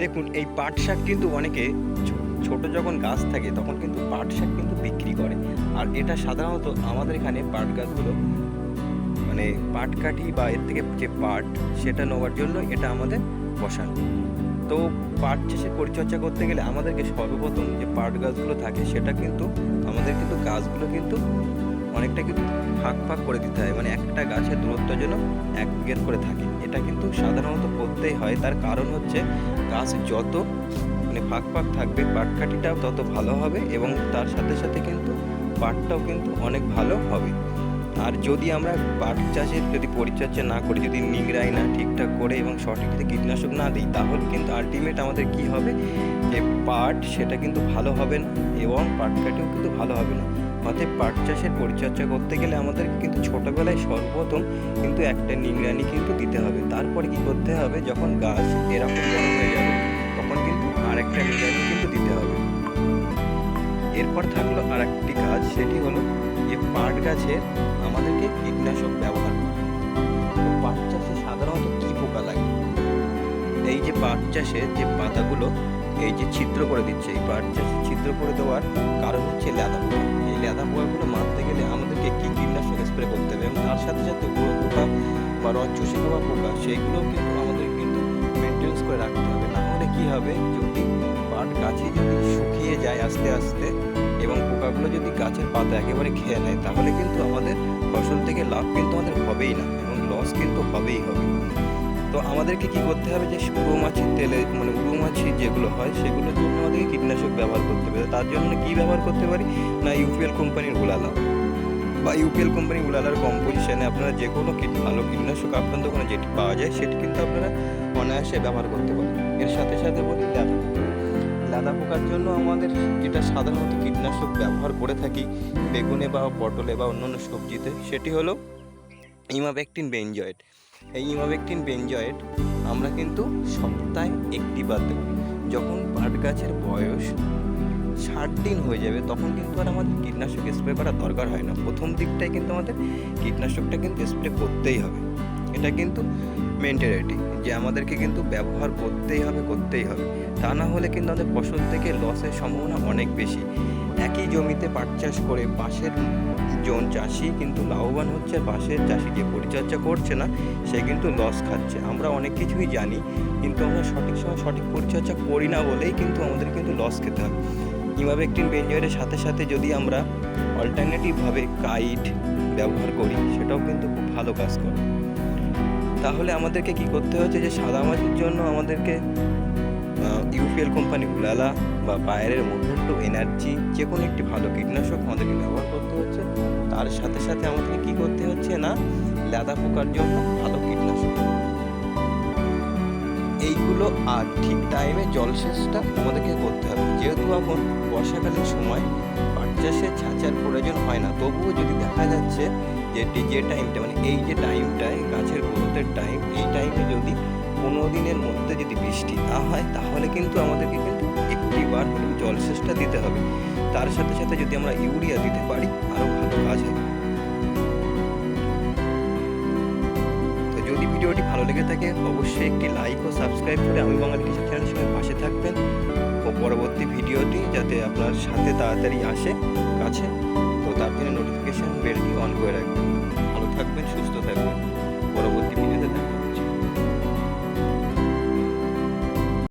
দেখুন, এই পাট শাক কিন্তু অনেকে ছোট যখন গাছ থাকে তখন কিন্তু পাট শাক কিন্তু বিক্রি করে। আর এটা সাধারণত আমাদের এখানে পাট গাছগুলো মানে পাট কাঠি বা এর থেকে যে পাট সেটা নেওয়ার জন্য এটা আমাদের বসানো। তো পাট চাষের পরিচর্যা করতে গেলে আমাদেরকে সর্বপ্রথম যে পাট গাছগুলো থাকে সেটা কিন্তু, আমাদের কিন্তু গাছগুলো কিন্তু অনেকটা কিন্তু ফাঁক ফাঁক করে দিতে হয়। মানে একটা গাছের দূরত্ব যেন এক গেট করে থাকে। এটা কিন্তু সাধারণত করতেই হয়। তার কারণ হচ্ছে গাছ যত মানে ফাঁক ফাঁক থাকবে পাটকাঠিটাও তত ভালো হবে এবং তার সাথে সাথে কিন্তু পাটটাও কিন্তু অনেক ভালো হবে। আর যদি আমরা পাট চাষের যদি পরিচর্যা না করি, যদি নিংড়াই না ঠিকঠাক করে এবং সঠিক কীটনাশক না দিই, তাহলে কিন্তু আলটিমেট আমাদের কি হবে? যে পাট সেটা কিন্তু ভালো হবে না এবং পাট কাটিও কিন্তু ভালো হবে না। অতএব পাট চাষের পরিচর্যা করতে গেলে আমাদের কিন্তু ছোটোবেলায় সর্বপ্রথম কিন্তু একটা নিংড়ানি কিন্তু দিতে হবে। তারপর কি করতে হবে? যখন গাছ এরকম বড় হয়ে যাবে, তখন কিন্তু আরেকটা নিংড়ানি কিন্তু দিতে হবে। এরপর থাকল আর একটি কাজ, সেটি হলো যে পাট গাছের আমাদেরকে কীটনাশক ব্যবহার করা তো পাট চাষে সাধারণত কী পোকা লাগে? এই যে পাট চাষে যে পাতাগুলো এই যে ছিদ্র করে দিচ্ছে, এই পাট চাষে ছিদ্র করে দেওয়ার কারণ হচ্ছে লেদা পোকা এই লেদা পোকাগুলো মারতে গেলে আমাদেরকে কী কীটনাশক স্প্রে করতে হবে এবং তার সাথে সাথে গুঁড়ো পোকা বা রস চুষে খাওয়া পোকা সেইগুলোও কিন্তু আমাদের কিন্তু মেনটেন্স করে রাখতে হবে। না হলে কী হবে? যদি পাট গাছে যদি শুকিয়ে যায় আস্তে আস্তে এবং পোকাগুলো যদি গাছের পাতা একেবারে খেয়ে নেয়, তাহলে কিন্তু আমাদের ফসল থেকে লাভ কিন্তু আমাদের হবেই না এবং লস কিন্তু হবেই হবে। তো আমাদেরকে কি করতে হবে যে উড়ো মাছের তেলে মানে উড়ো মাছি যেগুলো হয়, সেগুলোর জন্য আমাদেরকে কীটনাশক ব্যবহার করতে হবে। তার জন্য কি ব্যবহার করতে পারি? না, ইউপিএল কোম্পানির উলালা। বা ইউপিএল কোম্পানির উলালার কম্পোজিশনে আপনারা যে কোনো কীট, ভালো কীটনাশক আপনার দোকানে যেটি পাওয়া যায়, সেটি কিন্তু আপনারা অনায়াসে ব্যবহার করতে পারেন। এর সাথে সাথে বলি লেদা লেদা পোকার জন্য আমাদের যেটা সাধারণত কীটনাশক ব্যবহার করে থাকি, বেগুনে বা পটলে বা অন্যান্য সবজিতে, সেটি হলো ইমাবেকটিন বেঞ্জয়েড। এই ইমাবেকটিন বেঞ্জয়েড আমরা কিন্তু সপ্তাহে একটি বার দেব যখন পাট গাছের বয়স ষাট দিন হয়ে যাবে, তখন কিন্তু আর আমাদের কীটনাশক স্প্রে করার দরকার হয় না। প্রথম দিকটায় কিন্তু আমাদের কীটনাশকটা কিন্তু স্প্রে করতেই হবে। এটা কিন্তু মেন্টালিটি যে আমাদেরকে কিন্তু ব্যবহার করতেই হবে করতেই হবে। তা না হলে কিন্তু আমাদের ফসল থেকে লসের সম্ভাবনা অনেক বেশি। একই জমিতে পাট চাষ করে পাশের জন চাষি কিন্তু লাভবান হচ্ছে পাশের চাষি যে পরিচর্যা করছে না, সে কিন্তু লস খাচ্ছে। আমরা অনেক কিছুই জানি, কিন্তু আমরা সঠিক সময় সঠিক পরিচর্যা করি না বলেই কিন্তু আমাদের কিন্তু লস খেতে হয়। ইমাবেকটিন বেঞ্জয়ের সাথে সাথে যদি আমরা অল্টারনেটিভভাবে কাইট ব্যবহার করি, সেটাও কিন্তু খুব ভালো কাজ করে। তাহলে আমাদেরকে কি করতে হচ্ছে যে সাদা মাছির জন্য আমাদেরকে ইউপিএল কোম্পানি গুলালা বা বাইরের মোটর এনার্জি, যে কোনো একটি ভালো কীটনাশক আমাদেরকে ব্যবহার করতে হচ্ছে। তার সাথে সাথে আমাদেরকে কি করতে হচ্ছে না লেদা পোকার জন্য ভালো কীটনাশক। এইগুলো আর ঠিক টাইমে জলসেচটা আমাদেরকে করতে হবে। যেহেতু এখন বর্ষাকালীন সময় পাট ছাঁচার প্রয়োজন হয় না। তবুও যদি দেখা যাচ্ছে যে যে টাইমটা মানে এই যে টাইমটায় গাছের গ্রোথের টাইম এই টাইমে যদি পনেরো দিনের মধ্যে যদি বৃষ্টি না হয়, তাহলে কিন্তু আমাদেরকে কিন্তু একটি বার হলেও জলসেচটা দিতে হবে। তার সাথে সাথে যদি আমরা ইউরিয়া দিতে পারি, আরও ভালো কাজ হবে। যদি ভিডিওটি ভালো লেগে থাকে, অবশ্যই একটি লাইক ও সাবস্ক্রাইব করে আমি বাঙালি কৃষক চ্যানেলের যাতে আপনার সাথে তাড়াতাড়ি আসে কাছে, তো তার জন্য নোটিফিকেশান বেলটি অন করে রাখবেন। ভালো থাকবেন, সুস্থ থাকবেন। পরবর্তী